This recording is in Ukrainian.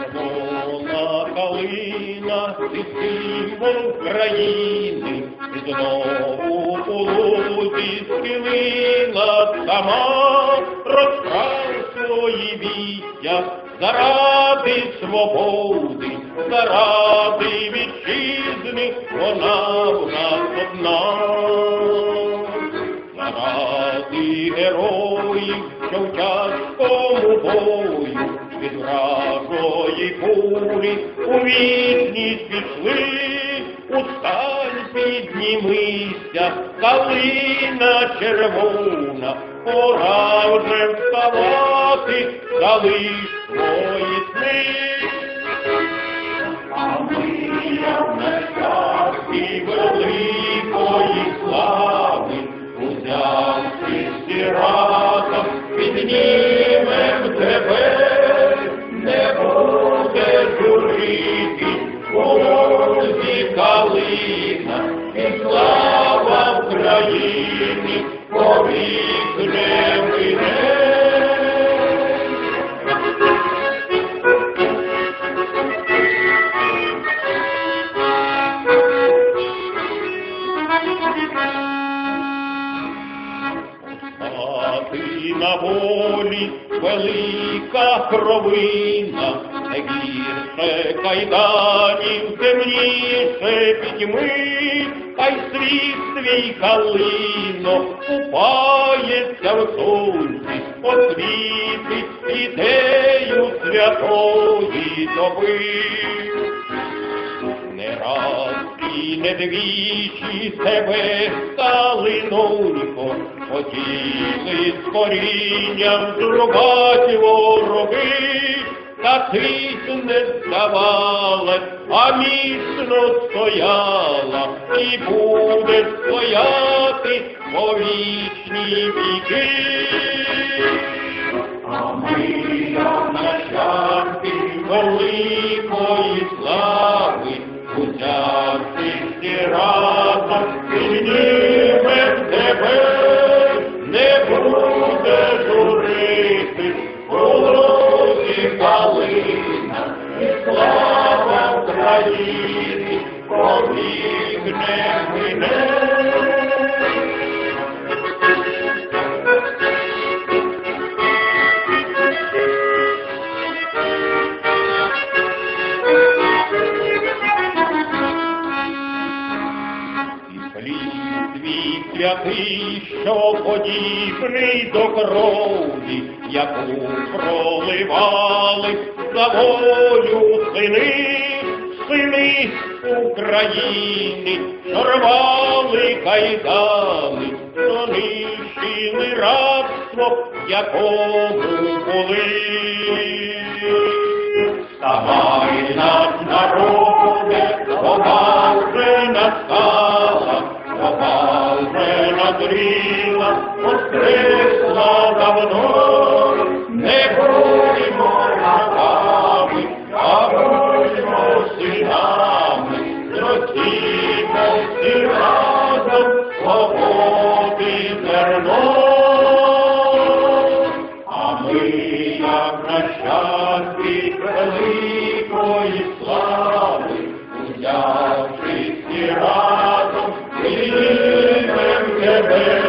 Червона калина, ти символ країни, знову у лузі схилила сама, розправ свої віття заради свободи, заради вітчизни, вона в нас вражої кулі у вічність пішли, устань піднімися, калина червона, пора вже вставати, залиш свої сни. Слава Україні, повік не. А ти на волі велика кровина, гірше кайданів, темніше пітьми, хай світ твій калино купається в сонці, освітить ідею святої доби. Не раз і не двічі себе калинонько хотіли з корінням зрубати вороги, та ти не здавалась, а міцно стояла. І буде стояти по вічні віки. А ми як нащадки великої слави, узявши всі разом, піднімем тебе, не буде журити, у лозі слава Україні, повік не мине. Святий, що подібний до крові, яку проливали за волю сини, сини України, рвали кайдани, що нищили рабство, якому були. вже назріла, воскресла давно, Amen.